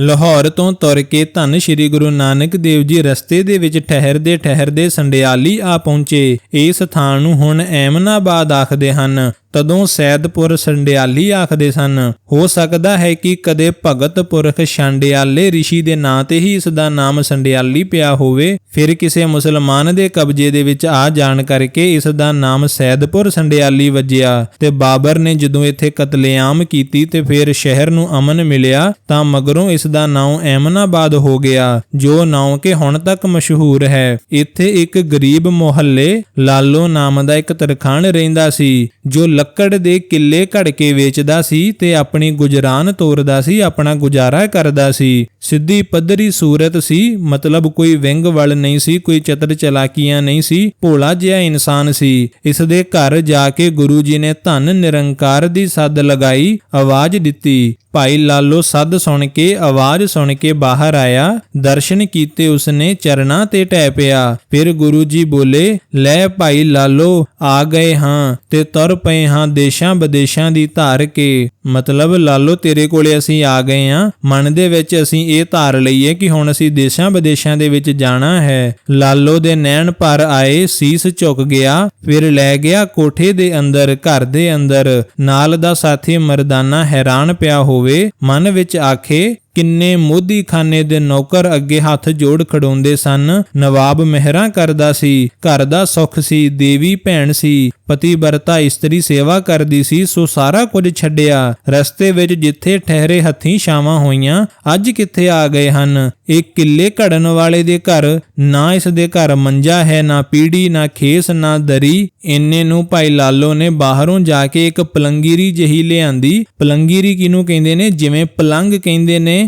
ਲਾਹੌਰ ਤੋਂ ਤੁਰ ਕੇ ਧੰਨ ਸ੍ਰੀ ਗੁਰੂ ਨਾਨਕ ਦੇਵ ਜੀ ਰਸਤੇ ਦੇ ਵਿੱਚ ਠਹਿਰਦੇ ਠਹਿਰਦੇ ਸੰਡਿਆਲੀ ਆ ਪਹੁੰਚੇ। ਇਸ ਸਥਾਨ ਨੂੰ ਹੁਣ ਐਮਨਾਬਾਦ ਆਖਦੇ ਹਨ। ਤਦੋਂ ਸੈਦਪੁਰ ਸੰਡਿਆਲੀ ਆਖਦੇ ਸਨ, ਹੋ ਸਕਦਾ ਹੈ ਕਿ ਕਦੇ ਭਗਤ ਪੁਰਖ ਛੰਡਿਆਲੇ ઋષਿ ਦੇ ਨਾਂ ਤੇ ਹੀ ਇਸ ਦਾ ਨਾਮ ਸੰਡਿਆਲੀ ਪਿਆ ਹੋਵੇ। ਫਿਰ ਕਿਸੇ ਮੁਸਲਮਾਨ ਦੇ ਕਬਜ਼ੇ ਦੇ ਵਿੱਚ ਆ ਜਾਣ ਕਰਕੇ ਇਸ ਦਾ ਨਾਮ ਸੈਦਪੁਰ ਸੰਡਿਆਲੀ ਵੱਜਿਆ ਤੇ ਬਾਬਰ ਨੇ ਜਦੋਂ ਇੱਥੇ ਕਤਲੇਆਮ ਕੀਤੀ ਤੇ ਫਿਰ ਸ਼ਹਿਰ ਨੂੰ ਅਮਨ ਮਿਲਿਆ, ਤਾਂ ਮਗਰੋਂ ਇਸ ਦਾ ਨਾਮ ਐਮਨਾਬਾਦ ਹੋ ਗਿਆ, ਜੋ ਨਾਮ ਕਿ ਹੁਣ ਤੱਕ ਮਸ਼ਹੂਰ ਹੈ। ਇੱਥੇ ਇੱਕ ਗਰੀਬ ਮੁਹੱਲੇ ਲਾਲੋ ਨਾਮ ਦਾ ਇੱਕ ਤਰਖਾਣ ਰਹਿੰਦਾ ਸੀ, ਜੋ ਲੱਕੜ ਦੇ ਕਿੱਲੇ ਘੜ ਕੇ ਵੇਚਦਾ ਸੀ ਤੇ ਆਪਣੀ ਗੁਜਰਾਨ ਤੋਰਦਾ ਸੀ, ਆਪਣਾ ਗੁਜ਼ਾਰਾ ਕਰਦਾ ਸੀ। ਸਿੱਧੀ ਪੱਧਰੀ ਸੂਰਤ ਸੀ, ਮਤਲਬ ਕੋਈ ਵਿੰਗ ਵਲ ਨਹੀਂ ਸੀ, ਕੋਈ ਚਤਰ ਚਲਾਕੀਆਂ ਨਹੀਂ ਸੀ, ਭੋਲਾ ਜਿਹਾ ਇਨਸਾਨ ਸੀ। ਇਸ ਦੇ ਘਰ ਜਾ ਕੇ ਗੁਰੂ ਜੀ ਨੇ ਧੰਨ ਨਿਰੰਕਾਰ ਦੀ ਸੱਦ ਲਗਾਈ, ਆਵਾਜ਼ ਦਿੱਤੀ। ਭਾਈ ਲਾਲੋ ਸੱਦ ਸੁਣ ਕੇ, ਆਵਾਜ਼ ਸੁਣ ਕੇ ਬਾਹਰ ਆਇਆ। ਦਰਸ਼ਨ ਕੀਤੇ ਉਸਨੇ, ਚਰਨਾਂ ਤੇ ਟੈ ਪਿਆ। ਫਿਰ ਗੁਰੂ ਜੀ ਬੋਲੇ, ਲੈ ਭਾਈ ਲਾਲੋ, ਆ ਗਏ ਹਾਂ ਤੇ ਤੁਰ ਪਏ ਹਾਂ ਦੇਸ਼ਾਂ ਵਿਦੇਸ਼ਾਂ ਦੀ ਧਾਰ ਕੇ। ਮਤਲਬ ਲਾਲੋ, ਤੇਰੇ ਕੋਲੇ ਅਸੀਂ ਆ ਗਏ ਹਾਂ। ਮਨ ਦੇ ਵਿੱਚ ਅਸੀਂ ਇਹ ਧਾਰ ਲਈਏ ਕਿ ਹੁਣ ਅਸੀਂ ਦੇਸ਼ਾਂ ਵਿਦੇਸ਼ਾਂ ਦੇ ਵਿੱਚ ਜਾਣਾ ਹੈ। ਲਾਲੋ ਦੇ ਨੈਣ ਭਰ ਆਏ, ਸੀਸ ਝੁਕ ਗਿਆ। ਫਿਰ ਲੈ ਗਿਆ ਕੋਠੇ ਦੇ ਅੰਦਰ, ਘਰ ਦੇ ਅੰਦਰ। ਨਾਲ ਦਾ ਸਾਥੀ ਮਰਦਾਨਾ ਹੈਰਾਨ ਪਿਆ ਹੋਵੇ। ਮਨ ਵਿੱਚ ਆਖੇ ਕਿੰਨੇ ਮੋਦੀਖਾਨੇ ਦੇ ਨੌਕਰ ਅੱਗੇ ਹੱਥ ਜੋੜ ਖੜੋਂਦੇ ਸਨ। ਨਵਾਬ ਮਹਿਰਾਂ ਕਰਦਾ ਸੀ। ਘਰ ਦਾ ਸੁੱਖ ਸੀ, ਦੇਵੀ ਭੈਣ ਸੀ। ਪਤੀ ਵਰਤਾ ਇਸਤਰੀ ਸੇਵਾ ਕਰਦੀ ਸੀ, ਸੋ ਸਾਰਾ ਕੁਝ ਛੱਡਿਆ। ਰਸਤੇ ਵਿੱਚ ਜਿੱਥੇ ਠਹਿਰੇ ਹੱਥੀਂ ਛਾਵਾਂ ਹੋਈਆਂ, ਅੱਜ ਕਿੱਥੇ ਆ ਗਏ ਹਨ? ਇਹ ਕਿੱਲੇ ਘੜਨ ਵਾਲੇ ਦੇ ਘਰ, ਨਾ ਇਸ ਦੇ ਘਰ ਮੰਜਾ ਹੈ, ਨਾ ਪੀੜੀ, ਨਾ ਖੇਸ, ਨਾ ਦਰੀ। ਇੰਨੇ ਨੂੰ ਭਾਈ ਲਾਲੋ ਨੇ ਬਾਹਰੋਂ ਜਾ ਕੇ ਇੱਕ ਪਲੰਗੀਰੀ ਜਹੀ ਲਿਆਂਦੀ। ਪਲੰਗੀਰੀ ਕਿਹਨੂੰ ਕਹਿੰਦੇ ਨੇ? ਜਿਵੇਂ ਪਲੰਗ ਕਹਿੰਦੇ ਨੇ।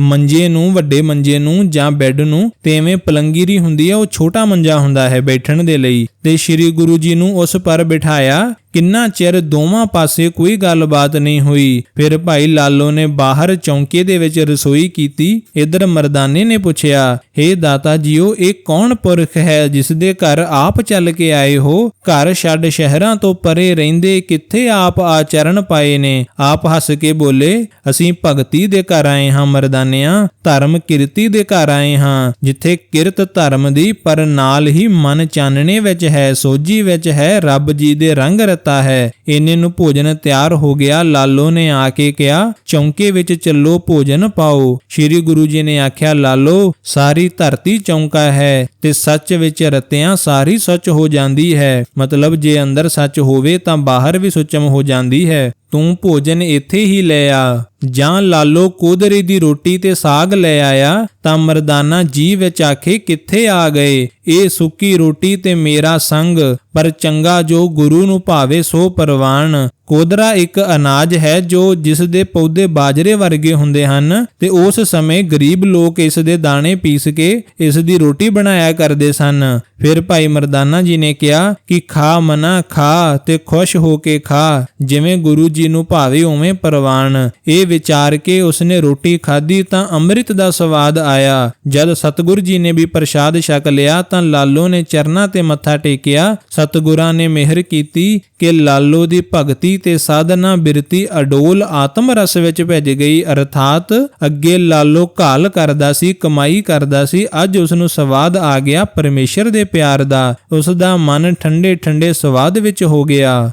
ਮੰਜੇ ਨੂੰ, ਵੱਡੇ ਮੰਜੇ ਨੂੰ ਜਾਂ ਬੈੱਡ ਨੂੰ ਤੇ ਪਲੰਗੀਰੀ ਹੁੰਦੀ ਹੈ, ਉਹ ਛੋਟਾ ਮੰਜਾ ਹੁੰਦਾ ਹੈ ਬੈਠਣ ਦੇ ਲਈ। ਤੇ ਸ੍ਰੀ ਗੁਰੂ ਜੀ ਨੂੰ ਉਸ ਪਰ ਬਿਠਾਇਆ, ਕਿੰਨਾ ਚਿਰ ਦੋਵਾਂ ਪਾਸੇ ਕੋਈ ਗੱਲਬਾਤ ਨਹੀਂ ਹੋਈ। ਫਿਰ ਭਾਈ ਲਾਲੋ ਨੇ ਬਾਹਰ ਚੌਂਕੇ ਦੇ ਵਿੱਚ ਰਸੋਈ ਕੀਤੀ, ਇਧਰ ਮਰਦਾਨੇ ਨੇ ਪੁੱਛਿਆ हे ਦਾਤਾ ਜੀਓ, ਇਹ ਕੌਣ ਪੁਰਖ ਹੈ ਜਿਸ ਦੇ ਘਰ ਆਪ ਚੱਲ ਕੇ ਆਏ ਹੋ? ਘਰ ਛੱਡ ਸ਼ਹਿਰਾਂ ਤੋਂ ਪਰੇ ਰਹਿੰਦੇ ਕਿੱਥੇ ਆਪ ਆਚਰਣ ਪਾਏ ਨੇ? ਆਪ ਹੱਸ ਕੇ ਬੋਲੇ, ਅਸੀਂ ਭਗਤੀ ਦੇ ਘਰ ਆਏ ਹਾਂ ਮਰਦਾਨੇ ਮਰਦਾਨਿਆਂ ਧਰਮ ਕਿਰਤੀ ਦੇ ਘਰ ਆਏ ਹਾਂ, ਜਿੱਥੇ ਕਿਰਤ ਧਰਮ ਦੀ ਪਰ ਨਾਲ ਹੀ ਮਨ ਚਾਨਣੇ ਵਿੱਚ ਹੈ, ਸੋਝੀ ਵਿੱਚ ਹੈ, ਰੱਬ ਜੀ ਦੇ ਰੰਗ ਰਤਾ ਹੈ। ਇੰਨੇ ਨੂੰ ਭੋਜਨ ਤਿਆਰ ਹੋ ਗਿਆ, ਲਾਲੋ ਨੇ ਆ ਕੇ ਕਿਹਾ, ਚੌਂਕੇ ਵਿੱਚ ਚੱਲੋ, ਭੋਜਨ ਪਾਓ। ਸ੍ਰੀ ਗੁਰੂ ਜੀ ਨੇ ਆਖਿਆ, ਲਾਲੋ, ਸਾਰੀ ਧਰਤੀ ਚੌਂਕਾ ਹੈ ਤੇ ਸੱਚ ਵਿੱਚ ਰਤਿਆਂ ਸਾਰੀ ਸੱਚ ਹੋ ਜਾਂਦੀ ਹੈ। ਮਤਲਬ ਜੇ ਅੰਦਰ ਸੱਚ ਹੋਵੇ ਤਾਂ ਬਾਹਰ ਵੀ ਸੁਚਮ ਹੋ ਜਾਂਦੀ ਹੈ। ਤੂੰ ਭੋਜਨ ਇੱਥੇ ਹੀ ਲੈ ਆ ਜਾਂ ਲਾਲੋ ਕੋਦਰੇ ਦੀ ਰੋਟੀ ਤੇ ਸਾਗ ਲੈ ਆਇਆ ਤਾਂ ਮਰਦਾਨਾ ਜੀ ਵਿੱਚ ਆਖੇ, ਕਿੱਥੇ ਆ ਗਏ? ਇਹ ਸੁੱਕੀ ਰੋਟੀ ਤੇ ਮੇਰਾ ਸੰਗ। ਪਰ ਚੰਗਾ ਜੋ ਗੁਰੂ ਨੂੰ ਭਾਵੇ, ਸੋ ਪਰਵਾਨ। ਕੋਦਰਾ ਇੱਕ ਅਨਾਜ ਹੈ ਜੋ ਜਿਸ ਦੇ ਪੌਦੇ ਬਾਜਰੇ ਵਰਗੇ ਹੁੰਦੇ ਹਨ ਤੇ ਉਸ ਸਮੇਂ ਗਰੀਬ ਲੋਕ ਇਸ ਦੇ ਦਾਣੇ ਪੀਸ ਕੇ ਇਸ ਦੀ ਰੋਟੀ ਬਣਾਇਆ ਕਰਦੇ ਸਨ। ਫਿਰ ਭਾਈ ਮਰਦਾਨਾ ਜੀ ਨੇ ਕਿਹਾ ਕਿ ਖਾ, ਮਨਾ, ਖਾ ਤੇ ਖੁਸ਼ ਹੋ ਕੇ ਖਾ। ਜਿਵੇਂ ਗੁਰੂ ਜੀ ਨੂੰ ਭਾਵੇ, ਉਵੇਂ ਪਰਵਾਨ। ਇਹ ਵਿਚਾਰ ਕੇ ਉਸਨੇ ਰੋਟੀ ਖਾਧੀ ਤਾਂ ਅੰਮ੍ਰਿਤ ਦਾ ਸਵਾਦ ਆਇਆ। ਜਦ ਸਤਗੁਰ ਜੀ ਨੇ ਵੀ ਪ੍ਰਸ਼ਾਦ ਛਕ ਲਿਆ ਤਾਂ ਲਾਲੋ ਨੇ ਚਰਨਾਂ ਤੇ ਮੱਥਾ ਟੇਕਿਆ। ਸਤਗੁਰਾਂ ਨੇ ਮਿਹਰ ਕੀਤੀ ਕਿ ਲਾਲੋ ਦੀ ਭਗਤੀ ਤੇ ਸਾਧਨਾ ਬਿਰਤੀ ਅਡੋਲ ਆਤਮ ਰਸ ਵਿੱਚ ਭਿੱਜ ਗਈ। ਅਰਥਾਤ ਅੱਗੇ ਲਾਲੋ ਘਾਲ ਕਰਦਾ ਸੀ, ਕਮਾਈ ਕਰਦਾ ਸੀ, ਅੱਜ ਉਸ ਨੂੰ ਸਵਾਦ ਆ ਗਿਆ ਪਰਮੇਸ਼ਰ ਦੇ ਪਿਆਰ ਦਾ। ਉਸ ਦਾ ਮਨ ਠੰਡੇ ਠੰਡੇ ਸਵਾਦ ਵਿੱਚ ਹੋ ਗਿਆ।